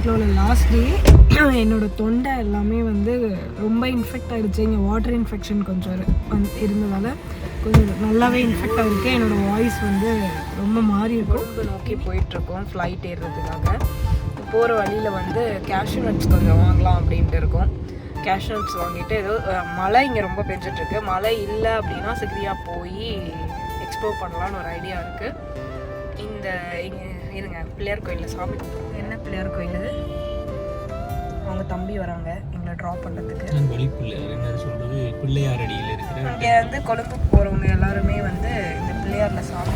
சைக்ளோவில் last day என்னோடய தொண்டை எல்லாமே வந்து ரொம்ப இன்ஃபெக்ட் ஆகிடுச்சு இங்கே வாட்டர் இன்ஃபெக்ஷன் கொஞ்சம் இருந்ததால் கொஞ்சம் நல்லாவே இன்ஃபெக்ட் ஆகிருக்கு என்னோட வாய்ஸ் வந்து ரொம்ப மாறி இருக்கும் ரொம்ப நோக்கி போயிட்டுருக்கோம் ஃப்ளைட் ஏறுறதுக்காக. போகிற வழியில் வந்து கேஷ்யூ நட்ஸ் கொஞ்சம் வாங்கலாம் அப்படின்ட்டு இருக்கோம். கேஷ்யூ நட்ஸ் வாங்கிட்டு ஏதோ மழை இங்கே ரொம்ப பெஞ்சிட்ருக்கு மழை இல்லை அப்படின்னா சிக்ரியா போய் எக்ஸ்ப்ளோர் பண்ணலாம்னு ஒரு ஐடியா இருக்குது இந்த இங்கே இருங்க. பிள்ளையார் கோயிலில் சாமி கும்பிடுவோம். என்ன பிள்ளையார் கோயில். அவங்க தம்பி வராங்க எங்களை ட்ராப் பண்ணுறதுக்கு என்ன சொல்றது? பிள்ளையார் அடியில் இருக்கிற இங்கே வந்து கொழும்புக்கு போகிறவங்க எல்லாருமே வந்து இந்த பிள்ளையாரில் சாமி.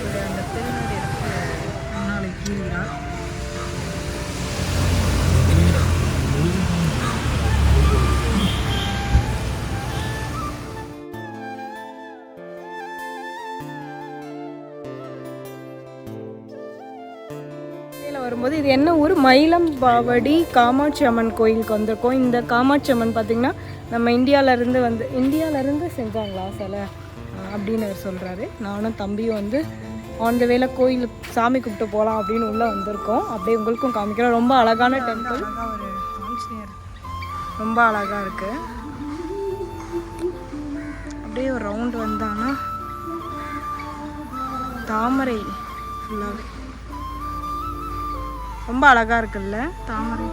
இது அந்த திருநெல் இருக்கு முன்னாள் கீழா வரும்போது இது என்ன ஊர்? மயிலம்பாவடி காமாட்சி அம்மன் கோயிலுக்கு வந்திருக்கோம். இந்த காமாட்சி அம்மன் பார்த்திங்கன்னா நம்ம இந்தியாவிலேருந்து வந்து இந்தியாவிலேருந்து செஞ்சாங்களா சிலை? அப்படின்னு அவர் சொல்கிறாரு நானும் தம்பியும் வந்து ஆன் த வேல கோயில் சாமி கும்பிட்டு போகலாம் அப்படின்னு உள்ளே வந்திருக்கோம். அப்படியே உங்களுக்கும் காமிக்கிறோம். ரொம்ப அழகான டெம்பிள் ரொம்ப அழகாக இருக்குது அப்படியே ஒரு ரவுண்ட் வந்தானா தாமரை ஃபுல்லாகவே ரொம்ப அழகா இருக்குல்ல? தாமரை.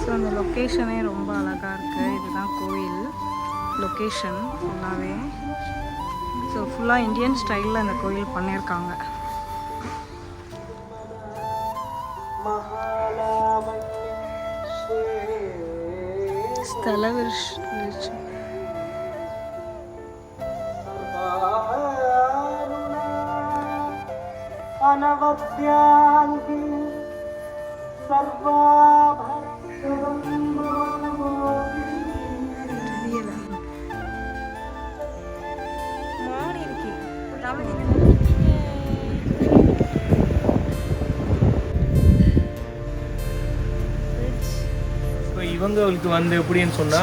ஸோ அந்த லொக்கேஷனே ரொம்ப அழகாக இருக்குது இதுதான் கோயில். லொக்கேஷன் ஃபுல்லாகவே ஸோ ஃபுல்லாக இந்தியன் ஸ்டைலில் அந்த கோயில் பண்ணியிருக்காங்க. തല വിളിച്ചു അനവദ്യാങ്കി സർവാഭക്തവന്ദനം മാറി ഇരിക്കും இவங்களுக்கு வந்து எப்படின்னு சொன்னா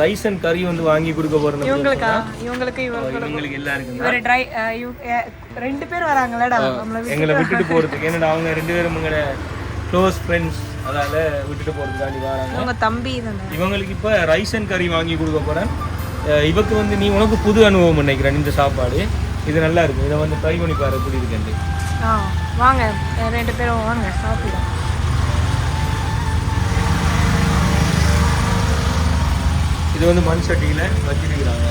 ரைஸ் அண்ட் கறி வந்து வாங்கி கொடுக்க போறோம் இவங்களுக்கா? இவங்களுக்கு இவங்களுக்கு எல்லாருக்கும் ட்ரை ரெண்டு பேர் வராங்களேடா எங்களை விட்டுட்டு போறதுக்கு. ஏன்னா அவங்க ரெண்டு பேரும் எங்களோட க்ளோஸ் ஃப்ரெண்ட்ஸ் அதால விட்டுட்டு போறதுக்காண்டி வராங்க. உங்க தம்பி இவங்களுக்கு இப்போ ரைஸ் அண்ட் கறி வாங்கி கொடுக்க போறேன். இவக்கு வந்து நீ உனக்கு புது அனுபவம் நினைக்கிறேன் இந்த சாப்பாடு? இது நல்லா இருக்கும் இதை வந்து ட்ரை பண்ணி பாரு எப்படி இருக்குன்னு வாங்க. ரெண்டு பேரும் வாங்க சாப்பிடலாம். இது வந்து மண் சட்டியில் வச்சிருக்கிறாங்க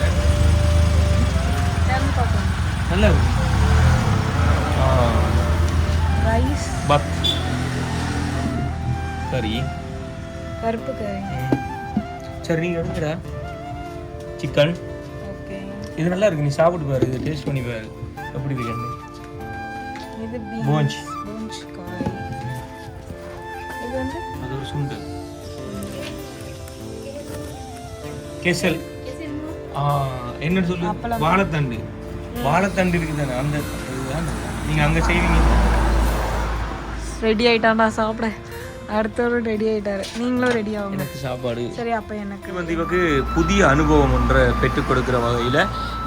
நல்லா இருக்கு. ரைஸ். பத். கறி கருப்பு கறி. சரி நீங்கள் எடுங்கடா சிக்கன். ஓகே. இது நல்லா இருக்கு. நீ சாப்பிட்டு பாரு. இது டேஸ்ட் பண்ணி பாரு. எப்படி இருக்குன்னு. இது. பீன்ஸ் போஞ்ச் காய். இது வந்து அது ஒரு சுண்டு. கெசல். என்ன சொல்லு. வாழைத்தண்டு. வாழைத்தண்டு இருக்குதானே? அந்த நீங்கள் அங்கே செய்வீங்க. ரெடி ஆயிட்டான்டா சாப்பிட. அடுத்தவரும் ரெடி ஆயிட்டாரு. நீங்களும் ரெடி ஆகுங்க. எனக்கு சாப்பாடு. சரி அப்போ எனக்கு. வந்து இவக்கு புதிய அனுபவம் ஒன்றை பெற்றுக் கொடுக்குற வகையில்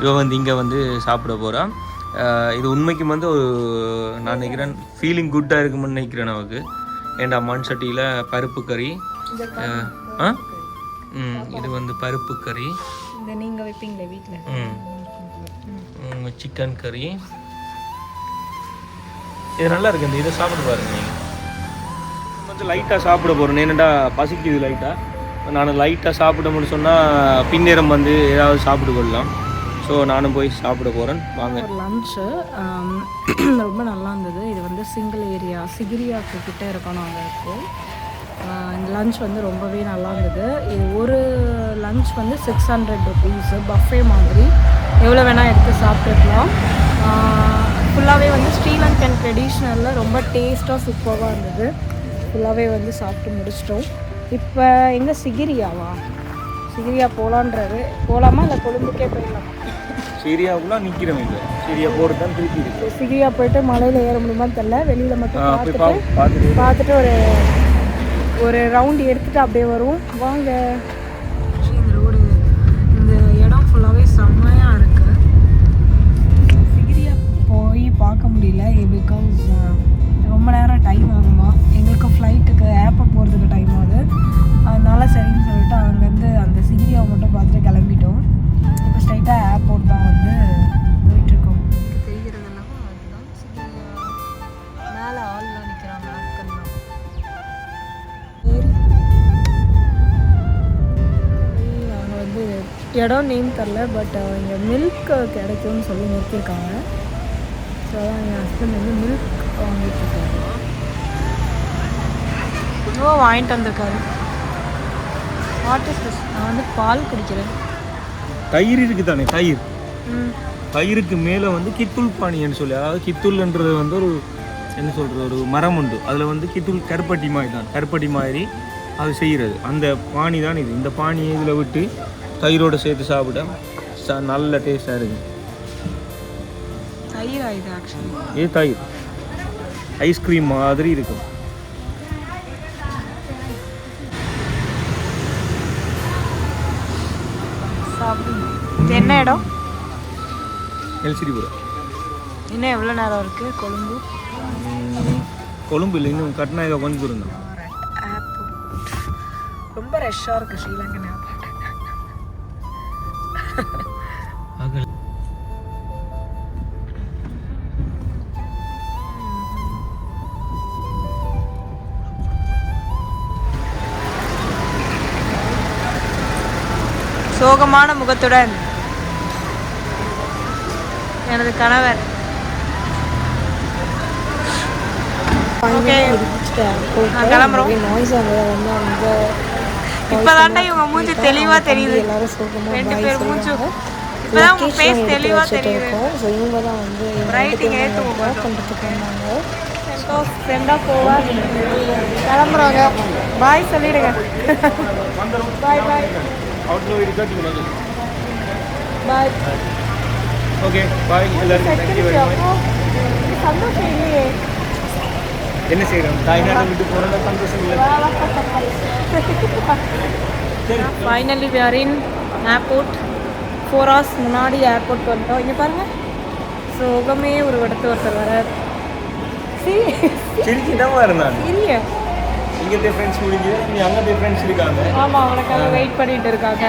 இவ வந்து இங்கே வந்து சாப்பிட போகிறான் இது உண்மைக்கும் வந்து ஒரு நான் நினைக்கிறேன் ஃபீலிங் குட்டாக இருக்கும்னு நினைக்கிறேன் நமக்கு ஏண்டா மண் சட்டியில் பருப்பு கறி. ஆ? இது வந்து பருப்பு கறி. இந்த நீங்க வைப்பீங்களே வீட்ல? ம். சிக்கன் கறி. இது நல்லா இருக்கு இந்த இதை சாப்பிட்டு பாருங்க நீங்கள் கொஞ்சம் லைட்டாக சாப்பிட போகிறேன் ஏன்னடா பசிக்குது லைட்டாக நான் லைட்டாக சாப்பிடணும்னு சொன்னால் பின்னேரம் வந்து ஏதாவது சாப்பிட்டு கொள்ளலாம். ஸோ நானும் போய் சாப்பிட போகிறேன் வாங்க. லஞ்சு ரொம்ப நல்லா இருந்தது. இது வந்து சிங்கிள் ஏரியா சிகிரியாக்கு கிட்ட இருக்கணும் அங்கே இருக்கும் இந்த லஞ்ச் வந்து ரொம்பவே நல்லா இருந்தது. இது ஒரு லஞ்ச் வந்து சிக்ஸ் ஹண்ட்ரட் ருபீஸு பஃபே மாதிரி. எவ்வளோ வேணால் எடுத்து சாப்பிட்டுக்கலாம். ஃபுல்லாகவே வந்து ஸ்ரீலங்கன் ட்ரெடிஷ்னலில் ரொம்ப டேஸ்ட்டாக சூப்பராக இருந்தது. ஃபுல்லாகவே வந்து சாப்பிட்டு முடிச்சிட்டோம். இப்போ எங்கே சிகிரியாவா? சிகிரியா போகலான்றாரு போகலாமா இல்லை கொழும்புக்கே போயிடலாமா? சீரியாவுக்குள்ள நிற்கிறோம் இல்லை சீரியா போகிறது தான் திருப்பி இருக்கு. சிகிரியா போயிட்டு மலையில் ஏற முடியுமான்னு தெரில வெளியில் மட்டும் பார்த்துட்டு பார்த்துட்டு ஒரு ஒரு ரவுண்டு எடுத்துகிட்டு அப்படியே வருவோம். வாங்க. இந்த ரோடு இந்த இடம் ஃபுல்லாகவே செம்மையாக இருக்குது சிகிரியாக போய் பார்க்க முடியல. பிகாஸ் ரொம்ப நேரம் டைம் ஆகுமா? எங்களுக்கு ஃப்ளைட்டுக்கு ஏப்பை போகிறதுக்கு டைம் ஆகுது. அதனால சரின்னு சொல்லிட்டு அங்கேருந்து அந்த சிகிரியாவை மட்டும் பார்த்துட்டு கிளம்பிட்டோம். இப்போ ஸ்ட்ரைட்டாக ஏர்போர்ட் தான் வந்து இடம் நேம் தெரில பட் இங்கே மில்க் கிடைக்கும்னு சொல்லி நிறுத்தியிருக்காங்க ஸோ அதான் என் ஹஸ்பண்ட் வந்து மில்க் வாங்கிட்டு இருக்காரு ஓ வாங்கிட்டு வந்திருக்காரு. வாட் இஸ் திஸ் நான் வந்து பால் குடிக்கிறேன். தயிர் இருக்கு தானே தயிர்? ம். தயிருக்கு மேலே வந்து கித்துள் பானின்னு சொல்லி அதாவது கித்துள்ன்றது வந்து ஒரு என்ன சொல்கிறது ஒரு மரம் உண்டு. அதில் வந்து கித்துள் கருப்பட்டி மாதிரி தான் கருப்பட்டி மாதிரி அது செய்கிறது அந்த பானி தான் இது. இந்த பானியை இதில் விட்டு தயிரோட சேர்த்து சாப்பிட நல்ல டேஸ்ட்டாக இருக்குது இது தயிர். ஐஸ்கிரீம் மாதிரி இருக்கும். என்ன இடம்? எல்சிடிபுரம். இன்னும் எவ்வளோ நேரம் இருக்குது கொழும்பு? கொழும்பு இல்லை இன்னும் கட்நாயகா கொஞ்சம் தூரம் தான். ரொம்ப ரஷ்ஷாக இருக்குது ஸ்ரீலங்கன். சோகமான முகத்துடன் எனது கணவர். கிளம்புறோம். இப்பதான்டா இவங்க மூஞ்சி தெளிவா தெரியுது. ரெண்டு பேர் மூஞ்சும் இப்பதான் உங்க ஃபேஸ் தெளிவா தெரியுது. ஸோ இவங்க தான் வந்து ரைட்டிங் ஸோ ஃப்ரெண்டாக போவா? கிளம்புறாங்க. பாய் சொல்லிடுங்க. பாய் பாய் அவுட்லோ இருக்கா பாய் ஓகே பாய் எல்லாருக்கும் தேங்க்யூ வெரி மச் சந்தோஷம் இல்லையே என்ன செய்கிறோம் தாய்நாடு விட்டு போகிறத சந்தோஷம் இல்லை finally we are in airport four hours முன்னாடி ஏர்போர்ட் வந்துட்டோம் இங்கே பாருங்க சோகமே ஒரு இடத்து ஒருத்தர் வர சிரிக்கி தான் இருந்தாங்க சிரிய இங்கே ஃப்ரெண்ட்ஸ் முடிஞ்சு நீ அங்கே ஃப்ரெண்ட்ஸ் இருக்காங்க. ஆமாம் அவனுக்காக வெயிட் பண்ணிட்டு இருக்காங்க.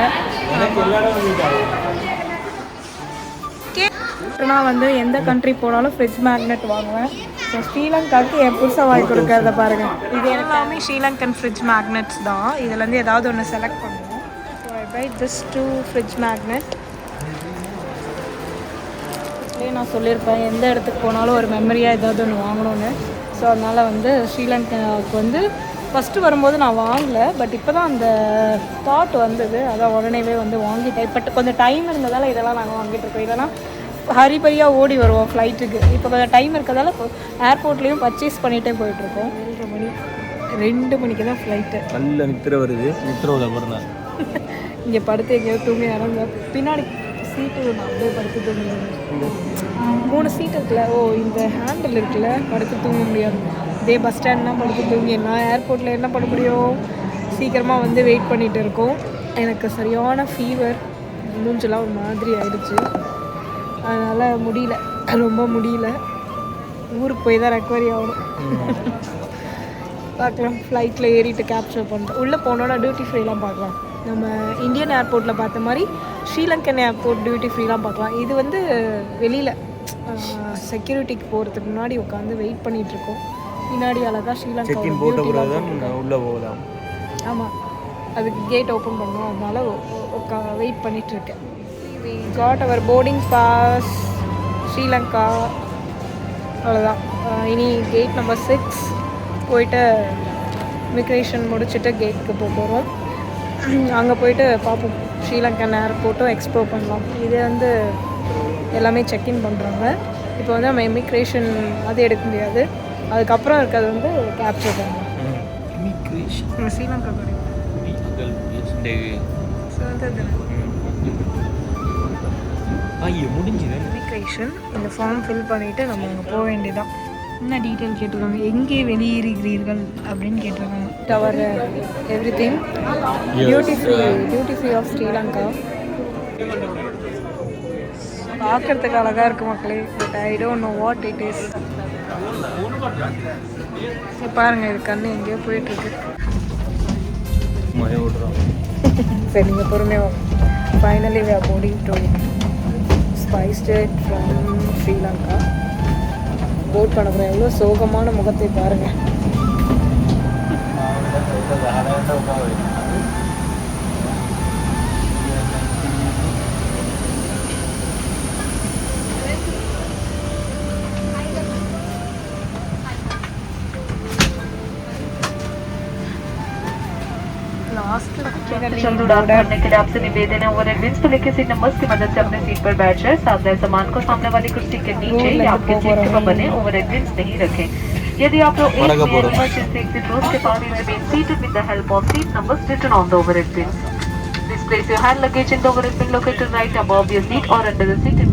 எனக்கு எல்லா இடமும் இருக்காங்க நான் வந்து எந்த கண்ட்ரி போனாலும் ஃப்ரிட்ஜ் மேக்னெட் வாங்குவேன். ஸோ ஸ்ரீலங்காவுக்கு என் புதுசாக வாங்கி கொடுக்கறத பாருங்க. இது எல்லாமே ஸ்ரீலங்கன் ஃப்ரிட்ஜ் மேக்னெட்ஸ் தான். இதுலேருந்து ஏதாவது ஒன்று செலக்ட் பண்ணுவோம். So I buy this two fridge magnet இதுலேயே நான் சொல்லியிருப்பேன் எந்த இடத்துக்கு போனாலும் ஒரு மெமரியாக ஏதாவது ஒன்று வாங்கணும்னு. ஸோ அதனால் வந்து ஸ்ரீலங்காவுக்கு வந்து ஃபஸ்ட்டு வரும்போது நான் வாங்கல பட் இப்போ தான் அந்த தாட் வந்தது. அதான் உடனேவே வந்து வாங்கிட்டேன். பட் கொஞ்சம் டைம் இருந்ததால் இதெல்லாம் நாங்கள் வாங்கிட்டு இருக்கோம். இதெல்லாம் ஹரிபரியாக ஓடி வருவோம் ஃப்ளைட்டுக்கு இப்போ கொஞ்சம் டைம் இருக்கிறதால ஏர்போர்ட்லேயும் பர்ச்சேஸ் பண்ணிகிட்டே போயிட்டுருக்கோம். ஏழரை மணி ரெண்டு மணிக்கு தான் ஃப்ளைட்டு நல்ல நித்திர வருது. நித்திரோவில் போகிறேன் இங்கே படுத்து எங்கேயோ தூங்கி இறங்க பின்னாடி சீட்டு நான் அப்படியே படுத்து தூங்கி மூணு சீட் இருக்குல்ல. ஓ இந்த ஹேண்டில் இருக்குல்ல. படுத்து தூங்க முடியாது. இதே பஸ் ஸ்டாண்ட்னா படுத்து தூங்கிடலாம் நான் ஏர்போர்ட்டில் என்ன பண்ண முடியும் சீக்கிரமாக வந்து வெயிட் பண்ணிகிட்டு இருக்கோம். எனக்கு சரியான ஃபீவர் மூஞ்செல்லாம் ஒரு மாதிரி ஆயிடுச்சு. அதனால் முடியல. ரொம்ப முடியல. ஊருக்கு போய் தான் ரெக்கவரி ஆகணும். பார்க்கலாம். ஃப்ளைட்டில் ஏறிட்டு கேப்சர் பண்ணுறோம் உள்ளே போனோன்னா டியூட்டி ஃப்ரீலாம் பார்க்கலாம். நம்ம இந்தியன் ஏர்போர்ட்டில் பார்த்த மாதிரி ஸ்ரீலங்கன் ஏர்போர்ட் டியூட்டி ஃப்ரீலாம் பார்க்கலாம். இது வந்து வெளியில் செக்யூரிட்டிக்கு போகிறதுக்கு முன்னாடி உட்காந்து வெயிட் பண்ணிகிட்ருக்கோம் இருக்கோம் பின்னாடி அழகாக ஸ்ரீலங்கா செக்இன் போட்ட பிறகு தான் உள்ளே போகலாம். ஆமாம் அதுக்கு கேட் ஓப்பன் பண்ணோம் அதனால வெயிட் பண்ணிட்டு இருக்கேன் got our boarding pass Sri Lanka. அவ்வளோதான் இனி கேட் நம்பர் சிக்ஸ் போயிட்டு இமிக்ரேஷன் முடிச்சுட்டு கேட்டுக்கு போக போகிறோம் அங்கே போயிட்டு பார்ப்போம் ஸ்ரீலங்கன் ஏர்போர்ட்டும் எக்ஸ்ப்ளோர் பண்ணலாம். இது வந்து எல்லாமே செக்இன் பண்ணுறாங்க இப்போ வந்து நம்ம இமிக்ரேஷன் அது எடுக்க முடியாது. அதுக்கப்புறம் இருக்கிறது வந்து கேப்சர் நம்ம ஸ்ரீலங்கா முடிஞ்சுது இமிக்ரேஷன் இந்த ஃபார்ம் ஃபில் பண்ணிவிட்டு நம்ம அங்கே போக வேண்டியதான் என்ன டீட்டெயில் கேட்டிருக்காங்க? எங்கே வெளியேறுகிறீர்கள் அப்படின்னு கேட்டிருக்காங்க. Tower everything duty free duty free of Sri Lanka பார்க்கறதுக்கு அழகாக இருக்கு மக்களே but I don't know what it is பாருங்க இது கண்ணு எங்கேயோ போயிட்டு இருக்கு சரி நீங்கள் பொறுமையாக finally we are boarding to spice state from Sri Lanka board பண்ண போகிறேன் எவ்வளோ சோகமான முகத்தை பாருங்கள் स्पेशल रूट भरने के लिए आपसे निवेदन है वो एडविंस को लेकर सीट नंबर की मदद से अपने सीट पर बैठ जाए साथ में सामान को सामने वाली कुर्सी के नीचे या आपके सीट के पर बने ओवर एडविंस नहीं रखें। यदि आप लोग एक इमरजेंसी के पास remain seated with the help of seat number return on the over head bins Please place your hand luggage in the overhead bin located right above your seat or under the seat.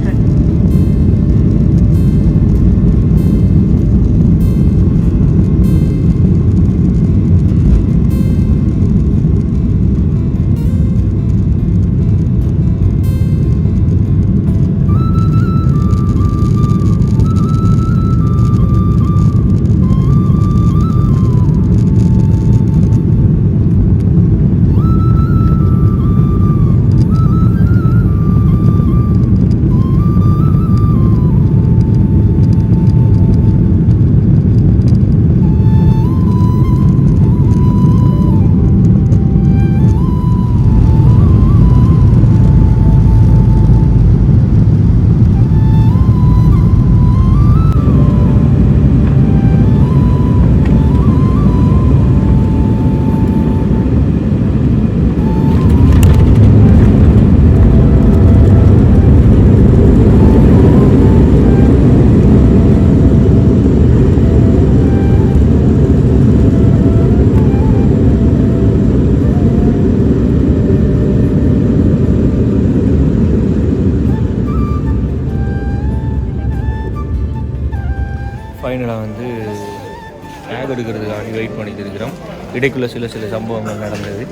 இடைக்குள்ள சில சில சம்பவங்கள் நடந்தது.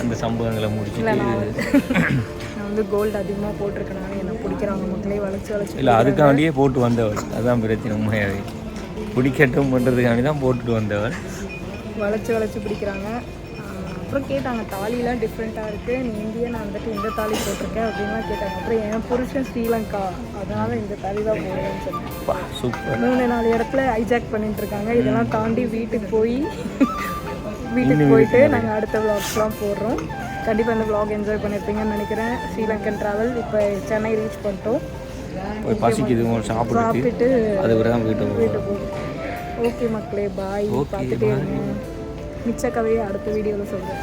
அந்த சம்பவங்களை முடிச்சுட்டு நான் வந்து கோல்டு அதிகமாக போட்டிருக்கனால என்ன பிடிக்கிறாங்க. மக்களே வளைச்சு வளைச்சு இல்லை அதுக்காண்டியே போட்டு வந்தவள். அதுதான் பிரச்சனை உண்மையாகவே பிடிக்கட்டும் பண்ணுறதுக்காண்டி தான் போட்டுட்டு வந்தவள். வளைச்சு வளைச்சு பிடிக்கிறாங்க. அப்புறம் கேட்டாங்க தாலிலாம் டிஃப்ரெண்ட்டாக இருக்குது நீ இந்தியா நான் வந்துட்டு இந்த தாலி போட்டிருக்கேன் அப்படின்லாம் கேட்டாங்க. அப்புறம் என் புருஷன் ஸ்ரீலங்கா. அதனால் இந்த தாலி தான் போடுவேன்னு சொன்னேன் சூப்பர். மூணு நாலு இடத்துல ஹைஜாக் பண்ணிட்டு இருக்காங்க. இதெல்லாம் தாண்டி வீட்டுக்கு போய் வீட்டுக்கு போயிட்டு நாங்கள் அடுத்த vlogsலாம் போடுறோம். கண்டிப்பாக இந்த vlog என்ஜாய் பண்ணியிருப்பீங்கன்னு நினைக்கிறேன். ஸ்ரீலங்கன் ட்ராவல் இப்போ சென்னை ரீச் பண்ணிட்டோம். போய் பசிக்குது தான் வீட்டை போகும் ஓகே மக்களே பாய் பார்த்துட்டே. இருங்க. மிச்ச கதையை அடுத்த வீடியோவில் சொல்கிறேன்